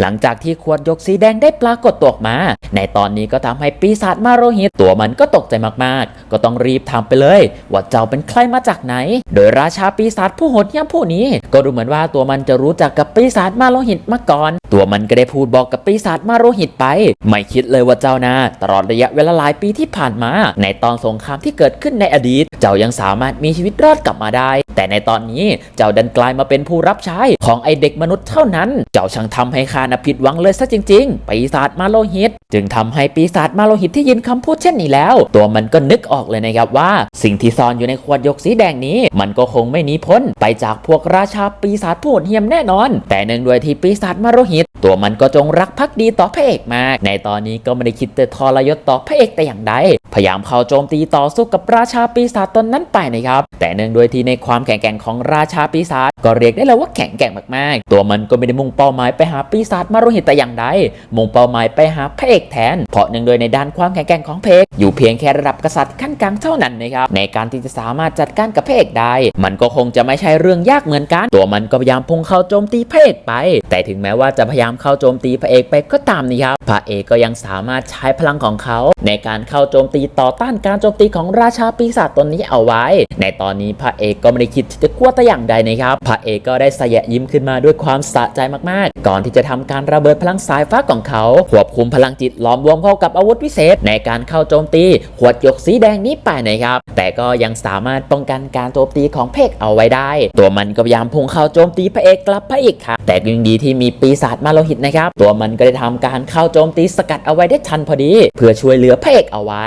หลังจากที่ขวดยกสีแดงได้ปรากฏตัวออกมา ในตอนนี้ก็ทำให้ปีศาจมาโรหิตตัวมันก็ตกใจมากๆ ก็ต้องรีบทำไปเลย ว่าเจ้าเป็นใครมาจากไหน โดยราชาปีศาจผู้โหดเหี้ยมผู้นี้ ก็ดูเหมือนว่าตัวมันจะรู้จักกับปีศาจมาโรหิตมาก่อน ตัวมันก็ได้พูดบอกกับปีศาจมาโรหิตไป ไม่คิดเลยว่าเจ้านาตลอดระยะเวลาหลายปีที่ผ่านมา ในตอนสงครามที่เกิดขึ้นในอดีต เจ้ายังสามารถมีชีวิตรอดกลับมาได้ แต่ในตอนนี้เจ้าดันกลายมาเป็นผู้รับใช้ของไอเด็กมนุษย์เท่านั้น เจ้าช่างทำให้ข้านะผิดหวังเลยซะจริง ๆ ปีศาจมาโลหิต จึงทำให้ปีศาจมาโลหิตที่ยินคำพูดเช่นนี้แล้ว ตัวมันก็นึกออกเลยนะครับว่าสิ่งที่ซ่อนอยู่ในขวดยกสีแดงนี้ มันก็คงไม่หนีพ้น ไปจากพวกราชาปีศาจผู้โหดเหี้ยมแน่นอน แต่เนื่องด้วยที่ปีศาจมาโหิต ตัวมันก็จงรักภักดีต่อพระเอกมาก ในตอนนี้ก็ไม่ได้คิดจะทรยศต่อพระเอกแต่อย่างใด พยายามเข้าโจมตีต่อสู้กับราชาปีศาจตนนั้นไปนะครับ แต่เนื่องด้วยที่ในความแข็งแกร่งของราชาปีศาจก็เรียกได้เลยว่าแข็งแกร่งมากๆ ตัวมันก็ไม่ได้มุ่งเป้าหมายไปหาปีศาจมาโรหิตแต่อย่างใด มุ่งเป้าหมายไปหาพระเอกแทน เพราะเนื่องด้วยในด้านความแข็งแกร่งของเอกอยู่เพียงแค่ระดับกษัตริย์ขั้นกลางเท่านั้นนะครับ ในการที่จะสามารถจัดการกับพระเอกได้ มันก็คงจะไม่ใช่เรื่องยากเหมือนกัน ตัวมันก็พยายามพุ่งเข้าโจมตีพระเอกไป แต่ถึงแม้ว่าจะพยายามเข้าโจมตีพระเอกไปก็ตามนะครับ พระเอกก็ยังสามารถใช้พลังของเขา ในการเข้าโจมตีต่อต้านการโจมตีของราชาปีศาจตนนี้เอาไว้ ในตอนนี้พระเอกก็ไม่ได้คิดที่จะกลัวแต่อย่างใดนะครับพระเอกก็ได้สยะยิ้มขึ้นมาด้วยความสะใจมากๆ ก่อนที่จะทำการระเบิดพลังสายฟ้าของเขาควบคุมพลังจิตล้อมรวมเข้ากับอาวุธพิเศษ ในการเข้าโจมตีขวดหยกสีแดงนี้ไปนะครับ แต่ก็ยังสามารถป้องกันการโจมตีของเพกเอาไว้ได้ ตัวมันก็พยายามพุ่งเข้าโจมตีพระเอกกลับพระเอกครับแต่ยังดีที่มีปีศาจมาโลหิตนะครับ ตัวมันก็ได้ทำการเข้าโจมตีสกัดเอาไว้ได้ทันพอดี เพื่อช่วยเหลือพระเอกเอาไว้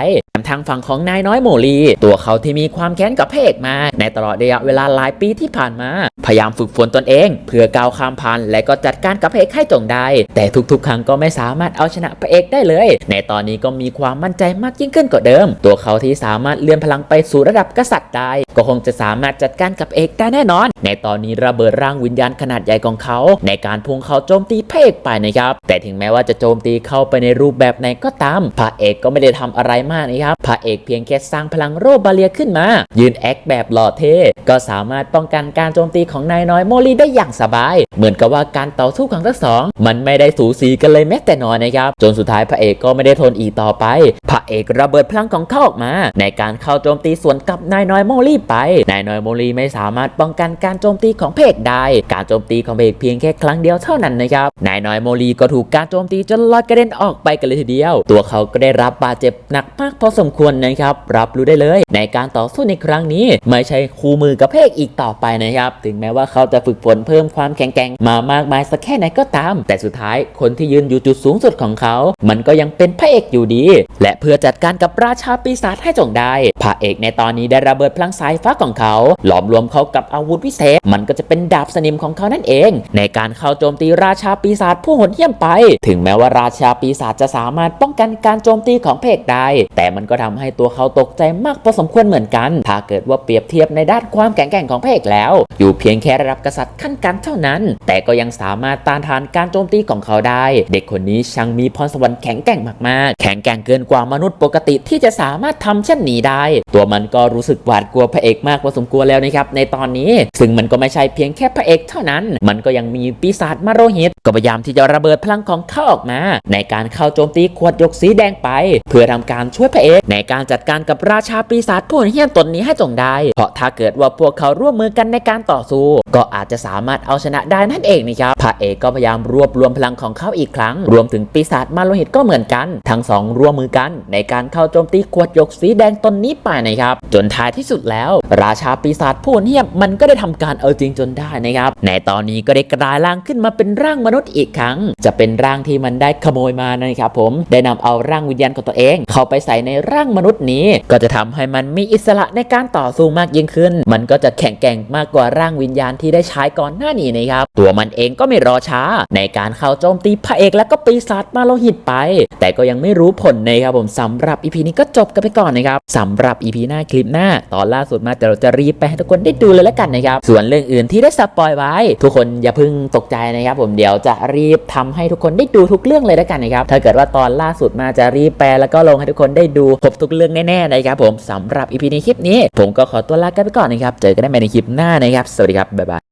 ทางฝั่งของนายน้อยโมลี ตัวเขาที่มีความแค้นกับพระเอกมา ในตลอดระยะเวลาหลายปีที่ผ่านมา พยายามฝึกฝนตนเอง เพื่อก้าวข้ามผ่านและก็จัดการกับพระเอกให้จงได้ แต่ทุกๆ ครั้งก็ไม่สามารถเอาชนะพระเอกได้เลย ในตอนนี้ก็มีความมั่นใจมากยิ่งขึ้นกว่าเดิม ตัวเขาที่สามารถเลื่อนพลังไปสู่ระดับกษัตริย์ได้ ก็คงจะสามารถจัดการกับเอกได้แน่นอน ในตอนนี้ระเบิดร่างวิญญาณขนาดใหญ่ของเขา ในการพุ่งเข้าโจมตีพระเอกไปนะครับแต่ถึงแม้ว่าจะโจมตีเข้าไปในรูปแบบไหนก็ตามพระเอกก็ไม่ได้ทำอะไรมากนะครับพระเอกเพียงแค่สร้างพลังโรบาเลียขึ้นมา ยืนแอคแบบหล่อเท่ก็สามารถป้องกันการโจมตีของนายน้อยโมลีได้อย่างสบาย เหมือนกับว่าการต่อสู้ของทั้งสองมันไม่ได้สูสีกันเลยแม้แต่น้อยนะครับ จนสุดท้ายพระเอกก็ไม่ได้ทนอีกต่อไป พระเอกระเบิดพลังของเขาออกมา ในการเข้าโจมตีสวนกับนายน้อยโมลีไป นายน้อยโมลีไม่สามารถป้องกันการโจมตีของเอกได้ การโจมตีของเอกเพียงแค่ครั้งเดียวเท่านั้นนะครับ นายน้อยโมลีก็ถูกการโจมตีจนลอยกระเด็นออกไปกันเลยทีเดียว ตัวเขาก็ได้รับบาดเจ็บหนักมากพอสมควรนะครับ รับรู้ได้เลย ในการต่อสู้ในครั้งนี้ ไม่ใช่คู่มือกับเอกอีกต่อไปนะครับ ถึงแม้ว่าเขาจะฝึกฝนเพิ่มความแข็งแกร่งมามากมายสักแค่ไหนก็ตาม แต่สุดท้ายคนที่ยืนอยู่จุดสูงสุดของเขา มันก็ยังเป็นพระเอกอยู่ดี และเพื่อจัดการกับราชาปีศาจให้จงได้พระเอกในตอนนี้ได้ระเบิดพลังสายฟ้าของเขา หลอมรวมเขากับอาวุธวิเศษ มันก็จะเป็นดาบสนิมของเขานั่นเอง ในการเข้าโจมตีราชาปีศาจผู้โหดเหี้ยมไป ถึงแม้ว่าราชาปีศาจจะสามารถป้องกันการโจมตีของเอกได้ แต่มันก็ทำให้ตัวเขาตกใจมากพอสมควรเหมือนกัน ถ้าเกิดว่าเปรียบเทียบในด้านความแข็งแกร่งของพระเอกแล้ว อยู่เพียงแค่ระดับกษัตริย์ขั้นกลางเท่านั้น แต่ก็ยังสามารถต้านทานการโจมตีของเขาได้ เด็กคนนี้ช่างมีพรสวรรค์แข็งแกร่งมากๆ แข็งแกร่งเกินกว่ามนุษย์ปกติที่จะสามารถทำเช่นนี้ได้ ตัวมันก็รู้สึกหวาดกลัวพระเอกมากพอสมควรแล้วนะครับในตอนนี้ ซึ่งมันก็ไม่ใช่เพียงแค่พระเอกเท่านั้น มันก็ยังมีปีศาจมาโรหิต ก็พยายามที่จะระเบิดพลังของเขาออกมา ในการเข้าโจมตีขวดยกสีแดงไป เพื่อทำการช่วยพระเอกในการจัดการกับราชาปีศาจผู้เหี้ยมตนนี้ให้จงได้ เพราะถ้าเกิดว่าพวกเขาร่วมมือกันในการต่อสู้ ก็อาจจะสามารถเอาชนะได้นั่นเองนะครับพระเอกก็พยายามรวบรวมพลังของเขาอีกครั้ง รวมถึงปีศาจมาโลหิตก็เหมือนกัน ทั้งสองร่วมมือกัน ในการเข้าโจมตีขวดยกสีแดงตนนี้ไปนะครับ จนท้ายที่สุดแล้ว ราชาปีศาจผู้เหี้ยมมันก็ได้ทำการเอาจริงจนได้นะครับในตอนนี้ก็ได้กลายร่างขึ้นมาเป็นร่างมนุษย์อีกครั้ง จะเป็นร่างที่มันได้ขโมยมานะครับผมได้นำเอาร่างวิญญาณของตัวเอง เข้าไปใส่ในร่างมนุษย์นี้ ก็จะทำให้มันมีอิสระในการต่อสู้มากยิ่งขึ้น มันก็จะแข็งแกร่งมากกว่าร่างวิญญาณที่ได้ใช้ก่อนหน้านี้นะครับตัวมันเองก็ไม่รอช้า ในการเข้าโจมตีพระเอกและก็ปีศาจมาโลหิตไป แต่ก็ยังไม่รู้ผลนะครับผมสำหรับอีพีนี้ก็จบกันไปก่อนนะครับสำหรับอีพีหน้าคลิปหน้า ตอนล่าสุดมาแต่เราจะรีบไปให้ทุกคนได้ดูเลยแล้วกันนะครับส่วนเรื่องอื่นที่ได้สปอยไว้ ทุกคนอย่าเพิ่งตกใจนะครับผมเดี๋ยวจะรีบทำให้ทุกคนได้ดูทุกเรื่องเลยแล้วกันนะครับถ้าเกิดว่าตอนล่าสุดมาจะรีบแปลแล้วก็ลงให้ทุกคนได้ดูครบทุกเรื่องแน่ๆนะครับผมสำหรับอีพีในคลิปนี้ ผมก็ขอตัวลากันไปก่อนนะครับเจอกันได้ใหม่ในคลิปหน้านะครับสวัสดีครับบ๊ายบาย